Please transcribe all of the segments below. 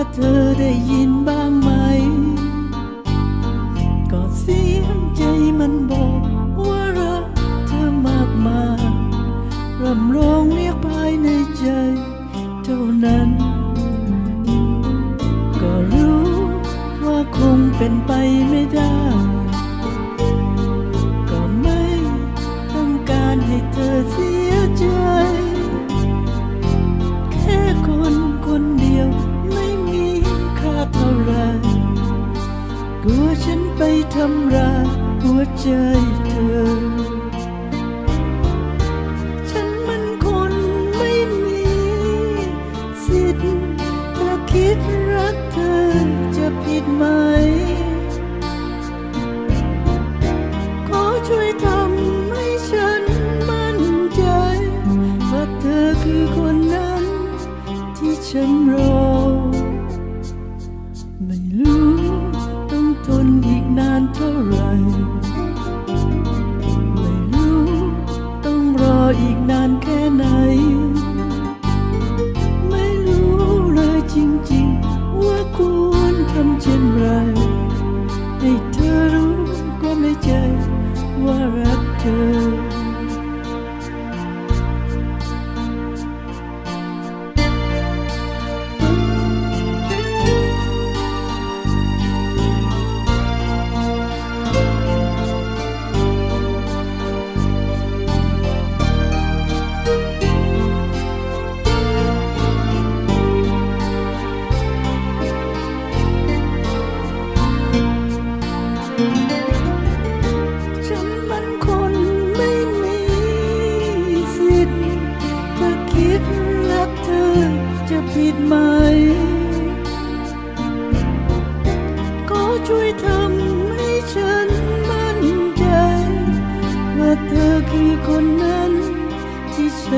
าเธอได้ยินบ้างไหมกอดเสียงใจมันบอกว่ารักเธอมากมายรำร้องเรียกภายในใจเท่านั้น ก็รู้ว่าคงเป็นไปไม่ได้ ก็ไม่ต้องการให้เธอำรักหัวใจ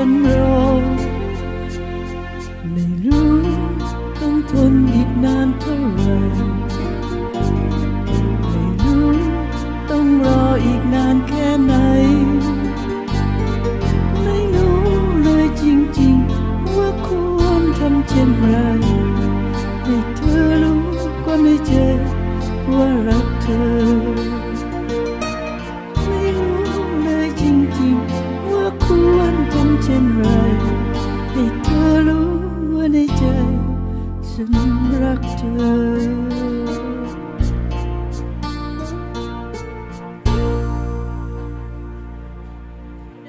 นรอ ไม่รู้ต้องทนอีกนานเท่าไหร่ไม่รู้ต้องรออีกนานแค่ไหน ไม่รู้เลยจริงๆ ว่าควรทำเช่นไรให้เธอรู้ก็ไม่เจอว่ารักเธอ รู้ว่าในใจฉันรักเธอ